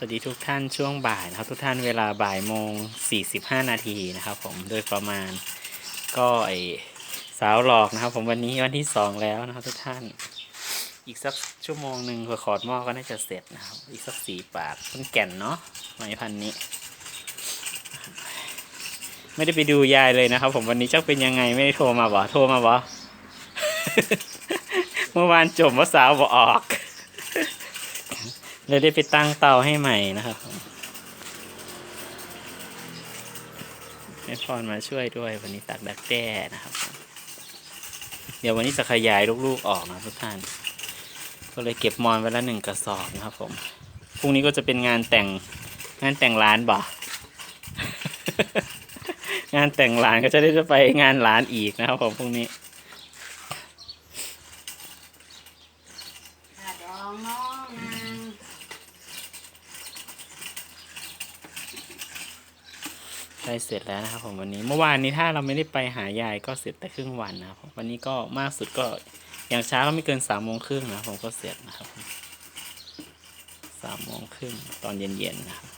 สวัสดีทุกท่านช่วงบ่ายนะครับ ทุกท่านเวลาบ่ายโมง45 นาทีนะครับ ผมโดยประมาณก็ไอสาวหลอกนะครับ ผมวันนี้วันที่สองแล้วนะครับ ทุกท่าน อีกสักชั่วโมงหนึ่งพอขอดหม้อก็น่าจะเสร็จนะครับ อีกสักสี่ปากต้นแก่นเนาะไม้พันนี้ ไม่ได้ไปดูยายเลยนะครับ ผมวันนี้เจ้าเป็นยังไงไม่ได้โทรมาบ่โทรมาบ่เมื่อวานจมว่าสาวบ่ออก เลยได้ไปตั้งเตาให้ใหม่นะครับแม่พรมาช่วยด้วยวันนี้ตักดักแด้นะครับ เดี๋ยววันนี้จะขยายลูกๆออกนะทุกท่าน ก็เลยเก็บมอนไว้ละหนึ่งกระสอบนะครับผมพรุ่งนี้ก็จะเป็นงานแต่งงานแต่งร้านบ่งานแต่งร้านก็จะได้จะไปงานร้านอีกนะครับผมพรุ่งนี้ขาดองน้องนาง ได้เสร็จแล้วนะครับผมวันนี้เมื่อวานนี้ถ้าเราไม่ได้ไปหายายก็เสร็จแต่ครึ่งวันนะครับวันนี้ก็มากสุดก็อย่างช้าก็ไม่เกินสามโมงครึ่งนะผมก็เสร็จนะครับสามโมงครึ่งตอนเย็นๆนะครับ